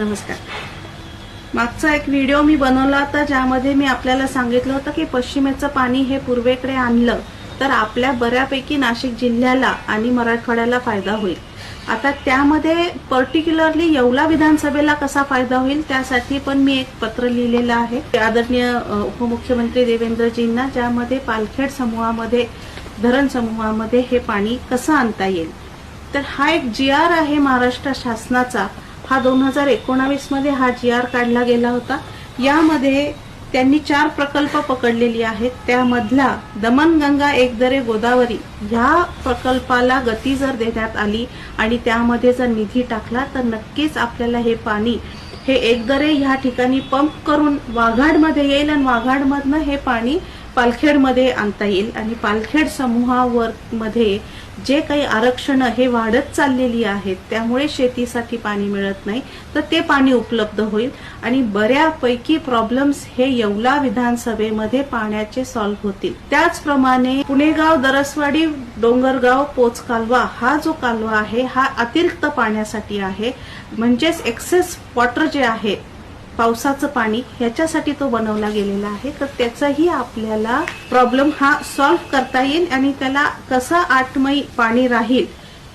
नमस्कार. मागचा एक व्हिडिओ मी बनवला होता ज्यामध्ये मी आपल्याला सांगितलं होतं की पश्चिमेचं पाणी हे पूर्वेकडे आणलं तर आपल्या बऱ्यापैकी नाशिक जिल्ह्याला आणि मराठवाड्याला फायदा होईल. आता त्यामध्ये पर्टिक्युलरली येवला विधानसभेला कसा फायदा होईल त्यासाठी पण मी एक पत्र लिहिलेलं आहे. आदरणीय उपमुख्यमंत्री देवेंद्रजींना ज्यामध्ये पालखेड समूहामध्ये धरण समूहामध्ये हे पाणी कसं आणता येईल. तर हा एक जी आर आहे महाराष्ट्र शासनाचा. हा दोन हजार एकोणावीसमध्ये हा जी आर काढला गेला होता. यामध्ये त्यांनी चार प्रकल्प पकडलेली आहेत. त्यामधला दमनगंगा एकदरे गोदावरी ह्या प्रकल्पाला गती जर देण्यात आली आणि त्यामध्ये जर निधी टाकला तर नक्कीच आपल्याला हे पाणी हे एकदरे ह्या ठिकाणी पंप करून वाघाडमध्ये येईल आणि वाघाडमधनं हे पाणी पालखेडमध्ये आणता येईल. आणि पालखेड समूहावर मध्ये जे काही आरक्षण हे वाढत चाललेली आहेत त्यामुळे शेतीसाठी पाणी मिळत नाही. तर ते पाणी उपलब्ध होईल. आणि बऱ्यापैकी प्रॉब्लेम्स हे येवला विधानसभेमध्ये पाण्याचे सॉल्व्ह होतील. त्याचप्रमाणे पुणेगाव दरसवाडी डोंगरगाव पोच कालवा हा जो कालवा आहे हा अतिरिक्त पाण्यासाठी आहे. म्हणजेच एक्सेस वॉटर जे आहे पावसाचं पाणी ह्याच्यासाठी तो बनवला गेलेला आहे तर त्याचाही आपल्याला प्रॉब्लेम हा सॉल्व्ह करता येईल आणि त्याला कसं आठमयी पाणी राहील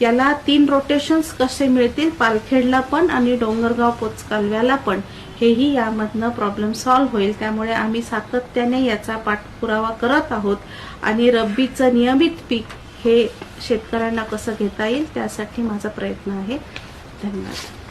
याला तीन रोटेशन्स कसे मिळतील पालखेडला पण आणि डोंगरगाव पोचकालव्याला पण हेही यामधनं प्रॉब्लेम सॉल्व्ह होईल. त्यामुळे आम्ही सातत्याने याचा पाठपुरावा करत आहोत आणि रब्बीचं नियमित पीक हे शेतकऱ्यांना कसं घेता येईल त्यासाठी माझा प्रयत्न आहे. धन्यवाद.